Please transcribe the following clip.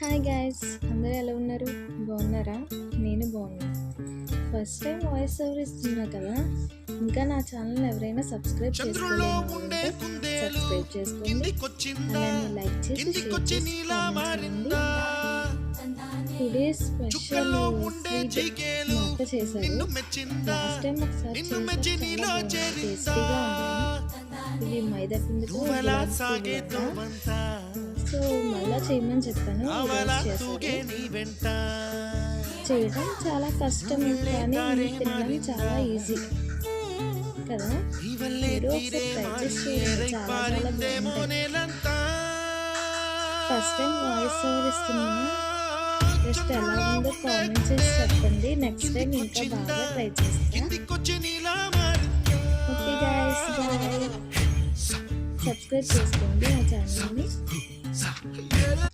Hi guys అందరూ ఎలా ఉన్నారు? బాగున్నారా? నేను బాగున్నాను ఫస్ట్ టైం వాయిస్ ఓవర్ ఇస్తున్నా కదా. ఇంకా నా ఛానల్ ఎవరైనా సబ్స్క్రైబ్ చంద్రుల్లో చేసుకోలేదు ఉండే అంటే కుందేలు సబ్స్క్రైబ్ చేసుకోండి అలానే లైక్ చేసి షేర్ టుడే స్పెషల్ స్వీట్ జీకేలు మా అక్క చేశారు. లాస్ట్ టైం ఒకసారి టేస్టీగా ఉంది. ఇది మైదా పిండితో చేయమని చెప్పాను. చేయడం చాలా కష్టం కానీ తినడం చాలా ఈజీ. కదా? మీరు ఒకసారి చేసి చాలా చాలా బాగుంటాయి. ఫస్ట్ టైం వాయిస్ ఓవర్ ఇస్తున్నా జస్ట్ ఎలా ఉందో కామెంట్ చేసి చెప్పండి. నెక్స్ట్ టైం ఇంకా బాగా ట్రై చేస్తా. కిందికొచ్చి నీలా మారిందా ఓకే గాయస్ బాయ్ సబ్స్క్రైబ్ చేసుకోండి నా ఛానల్ని Get it.